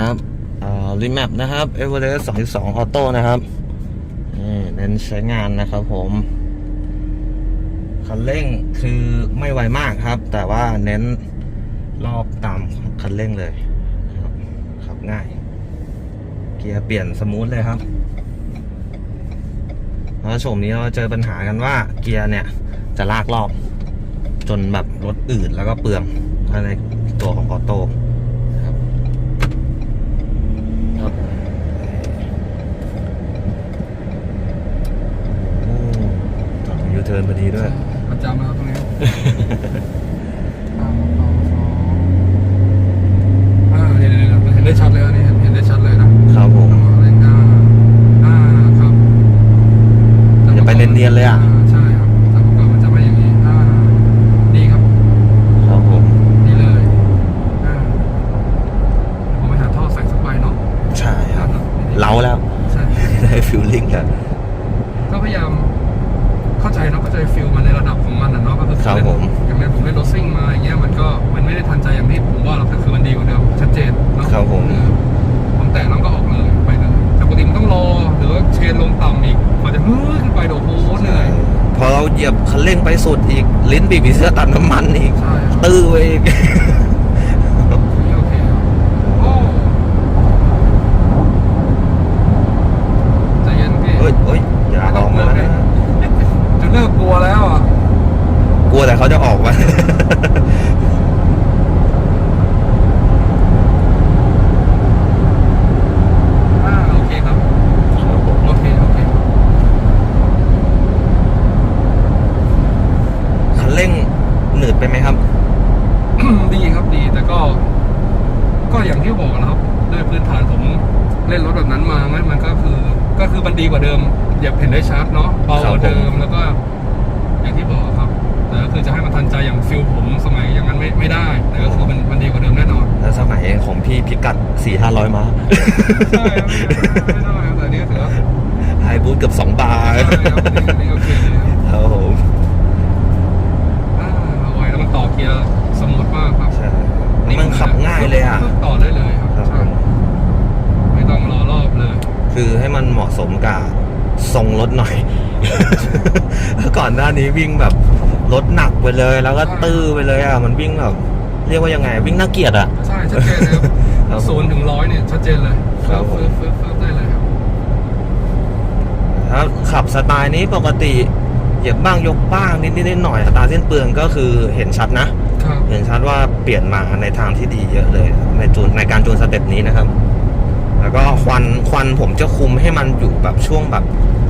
ครับรีแมปนะครับ e v e r e s t 2.2ออโต้นะครับนี่เน้นใช้งานนะครับผมคันเร่งคือไม่ไวมากครับ แต่ว่าเน้นรอบตามคันเร่งเลยครับขับง่าย เกียร์เปลี่ยนสมูทเลยครับแล้วโฉมนี้เราเจอปัญหากันว่าเกียร์เนี่ยจะลากรอบ จนแบบรถอืดแล้วก็เปลืองในตัวของออโต้ครับครับโอ้จอดยูเทิร์นพอดีด้วย ประจำนะครับตรงนี้อ่าเห็นเลยเห็นได้ชัดเลยอันนี้เห็นเห็นได้ชัดเลยนะครับผมเล่นอ่าอ่าครับอย่าไปเนียนๆเลยอะใช่ครับแต่เมื่อก่อนมันจะไม่อย่างนี้อ่าดีครับ ครับผมดีเลยอ่าผมไปหาท่อใส่สักใบเนาะใช่ครับ เล้าแล้ว ใช่ ได้ฟิลลิ่งแล้ คือครับผม อย่างเนี้ยผมเล่นรถซิ่งมาอย่างเงี้ยมันก็มันไม่ได้ทันใจอย่างที่ผมว่าหรอกแต่คือมันดีกว่าเดิมชัดเจนเนาะครับผมคือผมแตะแล้วก็ออกเลยไปเลยแต่ปกติมันต้องรอหรือว่าเชนลงต่ำอีกกว่าจะฮึ้ขึ้นไปเดี๋ยวโอ้โหเหนื่อยพอเราเหยียบคันเร่งไปสุดอีก ลิ้นบีบผีเสื้อตัดน้ำมันอีก ใช่ครับตื้อไปอีก นี่โอเคครับโอ้ใจเย็นพี่ เฮ้ยเฮ้ยอย่าออกมานะ จะเลิกกลัวแล้วอะ กลัวแต่เขา จะออกมา อ่าโอเคครับ โอเค โอเค คันเร่งหนืดไปไหมครับ ดีครับดี แต่ก็ ก็อย่างที่บอกนะครับ ด้วยพื้นฐานผมเล่นรถแบบนั้นมางั้นมันก็คือ ก็คือมันดีกว่าเดิม อย่าเห็นได้ชัดเนาะเบากว่าเดิมแล้วก็ อย่างที่บอกครับ แต่ก็คือจะให้มันทันใจอย่างฟิลผมสมัยอย่างนั้นไม่ไม่ได้แต่ก็คือมันมันดีกว่าเดิมแน่นอนแล้วสมัยของพี่พิกัดสี่ห้าร้อยมาใช่ครับไม่ได้ครับแต่อันนี้ก็ถือว่าไฮบูทเกือบสองบาร์ใช่ครับอันนี้อันนี้โอเคเลยครับครับผมอ่าเอาไว้แล้วมันต่อเกียร์สมูทมากครับใช่แล้วมันขับง่ายเลยอะ ต่อได้เลยครับครับ ใช่ไม่ต้องรอรอบเลยคือให้มันเหมาะสมกับทรงรถหน่อย แล้วก่อนหน้านี้วิ่งแบบ รถหนักไปเลย แล้วก็ตื้อไปเลยอะมันวิ่งแบบเรียกว่ายังไง วิ่งน่าเกลียดอะ ใช่ชัดเจนเลยครับครับศูนย์ถึงร้อยเนี่ยชัดเจนเลยครับผมฟื้นฟื้นฟื้นได้เลยครับถ้าขับสไตล์นี้ปกติเหยียบบ้างยกบ้างนิดนิดๆหน่อยๆอัตราเส้นเปลืองก็คือเห็นชัดนะครับเห็นชัดว่าเปลี่ยนมาในทางที่ดีเยอะเลย ในจูนในการจูนสเต็ปนี้นะครับ แล้วก็ควันควันผมจะคุมให้มันอยู่แบบช่วงแบบ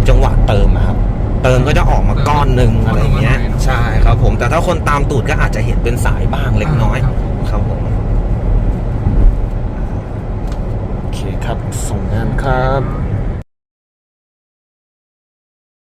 จังหวะเติมอะครับ เติมก็จะออกมาก้อนหนึ่งอะไรเงี้ยใช่ครับผม แต่ถ้าคนตามตูดก็อาจจะเห็นเป็นสายบ้างเล็กน้อยครับครับผมโอเคครับส่งงานครับ